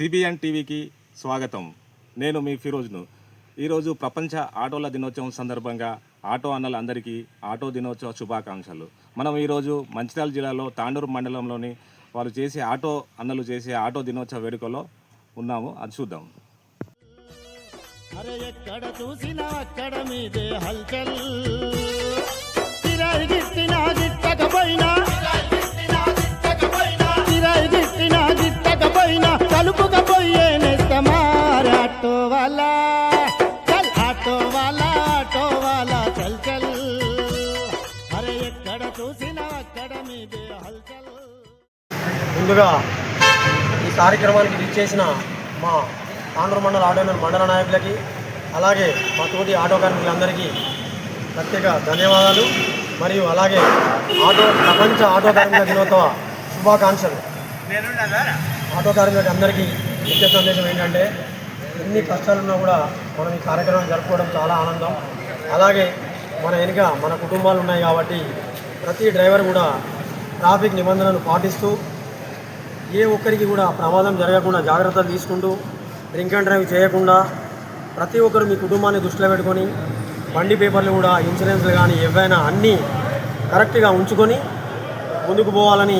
CBN టీవీకి స్వాగతం. నేను మీ ఫిరోజ్ను. ఈరోజు ప్రపంచ ఆటోల దినోత్సవం సందర్భంగా ఆటో అన్నలందరికీ ఆటో దినోత్సవ శుభాకాంక్షలు. మనం ఈరోజు మంచిర్యాల జిల్లాలో తాండూరు మండలంలోని వాళ్ళు చేసే ఆటో అన్నలు చేసే ఆటో దినోత్సవ వేడుకలో ఉన్నాము. అది చూద్దాం. అరే ఎక్కడ చూసినా అక్కడ మీదే హల్చల్. గిట్టకపోయినా కలుపుకపోయే నెస్తమార్ ఆటో వాలా. చల్ ఆటో వాలా ఆటో వాలా. చల్ చల్. అరే ఎక్కడ చూసినా అక్కడ మీదే హల్చల్. ముందుగా ఈ కార్యక్రమానికి విచ్చేసిన మా తాండ్రు మండల ఆటో మండల నాయకులకి అలాగే మా తోటి ఆటో కార్మికులందరికీ ప్రత్యేక ధన్యవాదాలు. మరియు అలాగే ఆటో ప్రపంచ ఆటో కార్మికుల దినోత్సవ శుభాకాంక్షలు. ఆటో కార్మికులకి అందరికీ ముఖ్య సందేశం ఏంటంటే ఎన్ని కష్టాలున్నా కూడా మనం ఈ కార్యక్రమం జరుపుకోవడం చాలా ఆనందం. అలాగే మన వెనుక మన కుటుంబాలు ఉన్నాయి కాబట్టి ప్రతి డ్రైవర్ కూడా ట్రాఫిక్ నిబంధనలు పాటిస్తూ ఏ ఒక్కరికి కూడా ప్రమాదం జరగకుండా జాగ్రత్తలు తీసుకుంటూ డ్రింక్ అండ్ డ్రైవ్ చేయకుండా ప్రతి ఒక్కరు మీ కుటుంబాన్ని దృష్టిలో పెట్టుకొని బండి పేపర్లు కూడా ఇన్సూరెన్స్లు కానీ ఏవైనా అన్నీ కరెక్ట్గా ఉంచుకొని ముందుకు పోవాలని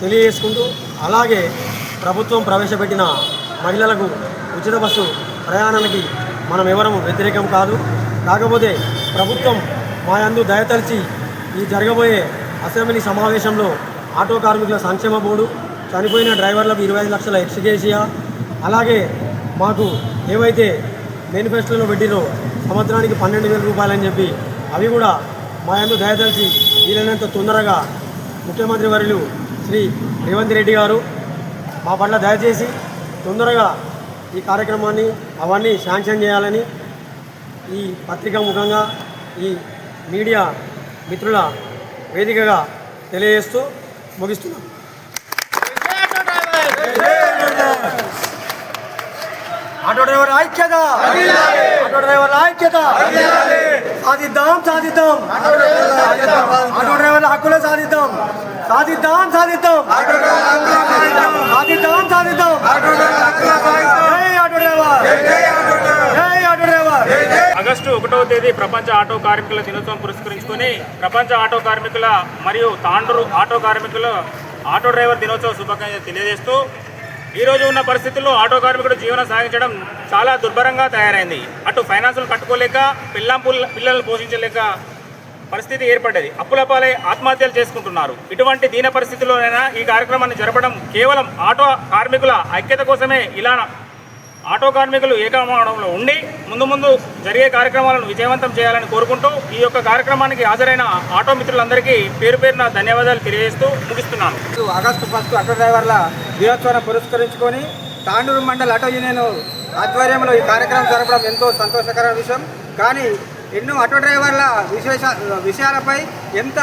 తెలియజేసుకుంటూ అలాగే ప్రభుత్వం ప్రవేశపెట్టిన మహిళలకు ఉచిత బస్సు ప్రయాణానికి మనం ఎవరము వ్యతిరేకం కాదు. కాకపోతే ప్రభుత్వం మా యందు దయతలిచి ఈ జరగబోయే అసెంబ్లీ సమావేశంలో ఆటో కార్మికుల సంక్షేమ బోర్డు చనిపోయిన డ్రైవర్లకు ఇరవై లక్షల ఎక్స్గేషియా అలాగే మాకు ఏవైతే మేనిఫెస్టోలో పెట్టినో సంవత్సరానికి పన్నెండు వేల రూపాయలని చెప్పి అవి కూడా మా యందు దయతలిచి వీలైనంత తొందరగా ముఖ్యమంత్రి వర్యులు శ్రీ రేవంత్ రెడ్డి గారు మా పట్ల దయచేసి తొందరగా ఈ కార్యక్రమాన్ని అవన్నీ శాంక్షన్ చేయాలని ఈ పత్రికా ముఖంగా ఈ మీడియా మిత్రుల వేదికగా తెలియజేస్తూ ముగిస్తున్నాం. ఆటో డ్రైవర్ ఐక్యత! ఆటో డ్రైవర్ ఐక్యత! సాధిద్దాం సాధిద్దాం! ఆటో డ్రైవర్ల హక్కులే సాధిద్దాం! సాధిద్దాం సాధిద్దాం! సాధి ఒకటవ తేదీ ప్రపంచ ఆటో కార్మికుల దినోత్సవం పురస్కరించుకొని ప్రపంచ ఆటో కార్మికుల మరియు తాండ్రు ఆటో కార్మికుల ఆటో డ్రైవర్ దినోత్సవ శుభాకాంక్షలు తెలియజేస్తూ ఈరోజు ఉన్న పరిస్థితుల్లో ఆటో కార్మికుడు జీవనం సాగించడం చాలా దుర్భరంగా తయారైంది. అటు ఫైనాన్సులు కట్టుకోలేక పిల్లం పిల్లలను పోషించలేక పరిస్థితి ఏర్పడ్డది. అప్పుల పాలై ఆత్మహత్యలు చేసుకుంటున్నారు. ఇటువంటి దీన పరిస్థితుల్లోనైనా ఈ కార్యక్రమాన్ని జరపడం కేవలం ఆటో కార్మికుల ఐక్యత కోసమే. ఇలా ఆటో కార్మికులు ఏకమవడంలో ఉండి ముందు ముందు జరిగే కార్యక్రమాలను విజయవంతం చేయాలని కోరుకుంటూ ఈ యొక్క కార్యక్రమానికి హాజరైన ఆటో మిత్రులందరికీ పేరు పేరున ధన్యవాదాలు తెలియజేస్తూ ముగిస్తున్నాను. ఆగస్టు ఫస్ట్ ఆటో డ్రైవర్ల దినోత్సవాన్ని పురస్కరించుకొని తాండూరు మండల ఆటో యూనియన్ ఆధ్వర్యంలో ఈ కార్యక్రమం జరపడం ఎంతో సంతోషకరమైన విషయం. కానీ ఎన్నో ఆటో డ్రైవర్ల విశేష విషయాలపై ఎంత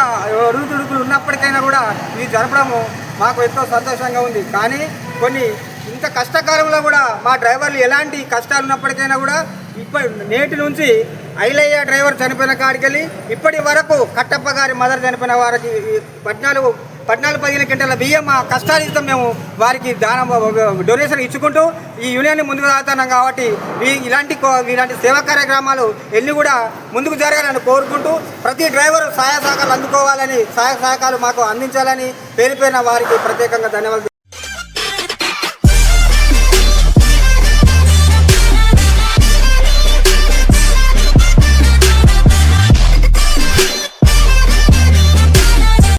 ఒడుదుడుకులు ఉన్నప్పటికైనా కూడా ఇది జరపడము మాకు ఎంతో సంతోషంగా ఉంది. కానీ కొన్ని ఇంత కష్టకాలంలో కూడా మా డ్రైవర్లు ఎలాంటి కష్టాలు ఉన్నప్పటికైనా కూడా ఇప్పటి నేటి నుంచి ఐలయ్య డ్రైవర్ చనిపోయిన కాడికెళ్ళి ఇప్పటి వరకు కట్టప్ప గారి మదర్ చనిపోయిన వారికి పద్నాలుగు పద్నాలుగు పదిహేను గంటల బియ్యం మా కష్టాలితం మేము వారికి దానం డొనేషన్ ఇచ్చుకుంటూ ఈ యూనియన్ని ముందుకు సాగుతున్నాం కాబట్టి ఇలాంటి కో- ఇలాంటి సేవా కార్యక్రమాలు ఎన్ని కూడా ముందుకు జరగాలని కోరుకుంటూ ప్రతి డ్రైవర్ సహాయ సహకారాలు అందుకోవాలని సహాయ సహకారాలు మాకు అందించాలని పేరు వారికి ప్రత్యేకంగా ధన్యవాదాలు.